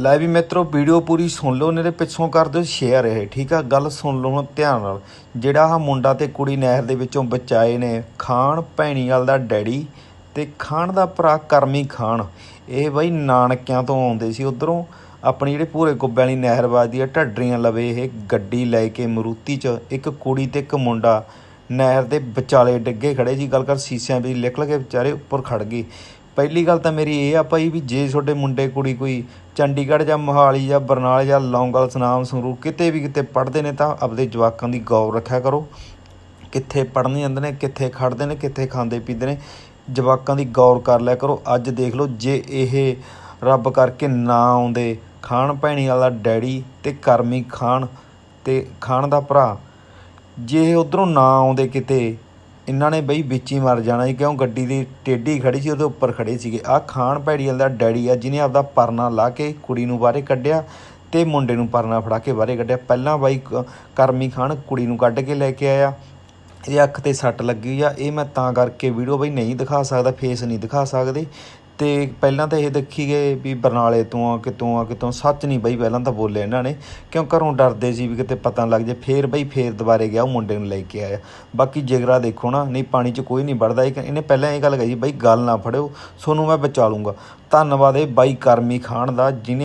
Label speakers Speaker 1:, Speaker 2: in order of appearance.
Speaker 1: ਲੈ ਵੀ ਮਿੱਤਰੋ, ਵੀਡੀਓ ਪੂਰੀ ਸੁਣ ਲਓ ਮੇਰੇ ਪਿੱਛੋਂ ਕਰ ਦਿਓ ਸ਼ੇਅਰ ਇਹ, ਠੀਕ ਆ? ਗੱਲ ਸੁਣ ਲਓ ਹੁਣ ਧਿਆਨ ਨਾਲ। ਜਿਹੜਾ ਆ ਮੁੰਡਾ ਤੇ ਕੁੜੀ ਨਹਿਰ ਦੇ ਵਿੱਚੋਂ ਬਚਾਏ ਨੇ ਖਾਨ ਭੈਣੀਵਾਲ ਦਾ ਡੈਡੀ ਤੇ ਖਾਨ ਦਾ ਭਰਾ ਕਰਮੀ ਖਾਨ। ਇਹ ਬਈ ਨਾਨਕਿਆਂ ਤੋਂ ਆਉਂਦੇ ਸੀ ਉਧਰੋਂ। ਆਪਣੀ ਜਿਹੜੇ ਪੂਰੇ ਗੁੱਬੇ ਵਾਲੀ ਨਹਿਰ ਵੱਜਦੀ ਆ, ਢੱਡਰੀਆਂ ਲਵੇ ਇਹ ਗੱਡੀ ਲੈ ਕੇ ਮਰੂਤੀ 'ਚ ਇੱਕ ਕੁੜੀ ਤੇ ਇੱਕ ਮੁੰਡਾ ਨਹਿਰ ਦੇ ਵਿਚਾਲੇ ਡਿੱਗੇ ਖੜੇ ਸੀ। ਗੱਲ ਕਰ, ਸੀਸਿਆਂ ਵੀ ਨਿਕਲ ਕੇ ਵਿਚਾਰੇ ਉੱਪਰ ਖੜ ਗਏ। ਪਹਿਲੀ ਗੱਲ ਤਾਂ ਮੇਰੀ ਇਹ ਆ ਭਾਈ ਵੀ ਜੇ ਤੁਹਾਡੇ ਮੁੰਡੇ ਕੁੜੀ ਕੋਈ ਚੰਡੀਗੜ੍ਹ ਜਾਂ ਮੋਹਾਲੀ ਜਾਂ ਬਰਨਾਲੇ ਜਾਂ ਲੌਂਗਲ ਸਨਾਮ ਸੰਗਰੂਰ ਕਿਤੇ ਵੀ ਕਿਤੇ ਪੜ੍ਹਦੇ ਨੇ ਤਾਂ ਆਪਦੇ ਜਵਾਕਾਂ ਦੀ ਗੌਰ ਰੱਖਿਆ ਕਰੋ। ਕਿੱਥੇ ਪੜ੍ਹਨ ਜਾਂਦੇ ਨੇ, ਕਿੱਥੇ ਖੜਦੇ ਨੇ, ਕਿੱਥੇ ਖਾਂਦੇ ਪੀਂਦੇ ਨੇ, ਜਵਾਕਾਂ ਦੀ ਗੌਰ ਕਰ ਲਿਆ ਕਰੋ। ਅੱਜ ਦੇਖ ਲਓ ਜੇ ਇਹ ਰੱਬ ਕਰਕੇ ਨਾ ਆਉਂਦੇ, ਖਾਣ ਭੈਣੀ ਵਾਲਾ ਡੈਡੀ ਤੇ ਕਰਮੀ ਖਾਨ ਤੇ ਖਾਨ ਦਾ ਭਰਾ, ਜੇ ਇਹ ਉਧਰੋਂ ਨਾ ਆਉਂਦੇ ਕਿਤੇ ਇਹਨਾਂ ਨੇ ਬਈ ਵਿੱਚ ਹੀ ਮਰ ਜਾਣਾ ਸੀ, ਕਿਉਂ ਗੱਡੀ ਦੀ ਟੇਢੀ ਖੜੀ ਸੀ, ਉਹਦੇ ਉੱਪਰ ਖੜੇ ਸੀਗੇ। ਆ ਖਾਨ ਭੈੜੀਵਾਲ ਦਾ ਡੈਡੀ ਆ, ਜਿਹਨੇ ਆਪਦਾ ਪਰਨਾ ਲਾ ਕੇ ਕੁੜੀ ਨੂੰ ਬਾਹਰੇ ਕੱਢਿਆ ਤੇ ਮੁੰਡੇ ਨੂੰ ਪਰਨਾ ਫੜਾ ਕੇ ਬਾਹਰੇ ਕੱਢਿਆ। ਪਹਿਲਾਂ ਬਾਈ ਕਰਮੀ ਖਾਨ ਕੁੜੀ ਨੂੰ ਕੱਢ ਕੇ ਲੈ ਕੇ ਆਇਆ। ਇਹ ਅੱਖ ਤੇ ਸੱਟ ਲੱਗੀ ਆ। ਇਹ ਮੈਂ ਤਾਂ ਕਰਕੇ ਵੀਡੀਓ ਬਈ ਨਹੀਂ ਦਿਖਾ ਸਕਦਾ ਫੇਸ ਨਹੀਂ ਦਿਖਾ ਸਕਦੇ। ਅਤੇ ਪਹਿਲਾਂ ਤਾਂ ਇਹ ਦੇਖੀ ਗਏ ਵੀ ਬਰਨਾਲੇ ਤੋਂ ਆ, ਕਿਤੋਂ ਆ, ਕਿਤੋਂ, ਸੱਚ ਨਹੀਂ ਬਈ ਪਹਿਲਾਂ ਤਾਂ ਬੋਲੇ ਇਹਨਾਂ ਨੇ, ਕਿਉਂ ਘਰੋਂ ਡਰਦੇ ਸੀ ਵੀ ਕਿਤੇ ਪਤਾ ਨਾ ਲੱਗ ਜੇ, ਫੇਰ ਬਈ ਫੇਰ ਦੁਬਾਰੇ ਗਿਆ, ਉਹ ਮੁੰਡੇ ਨੂੰ ਲੈ ਕੇ ਆਇਆ। ਬਾਕੀ ਜਿਗਰਾ ਦੇਖੋ ਨਾ, ਨਹੀਂ ਪਾਣੀ 'ਚ ਕੋਈ ਨਹੀਂ ਵੜਦਾ ਇਹ ਇਹਨੇ ਪਹਿਲਾਂ ਇਹ ਗੱਲ ਕਹੀ, ਬਈ ਗੱਲ ਨਾ ਫੜਿਓ, ਸੋਨੂੰ ਮੈਂ ਬਚਾ ਲੂੰਗਾ। ਧੰਨਵਾਦ ਇਹ ਬਾਈ ਕਰਮੀ ਖਾਨ ਦਾ ਜਿਹਨੇ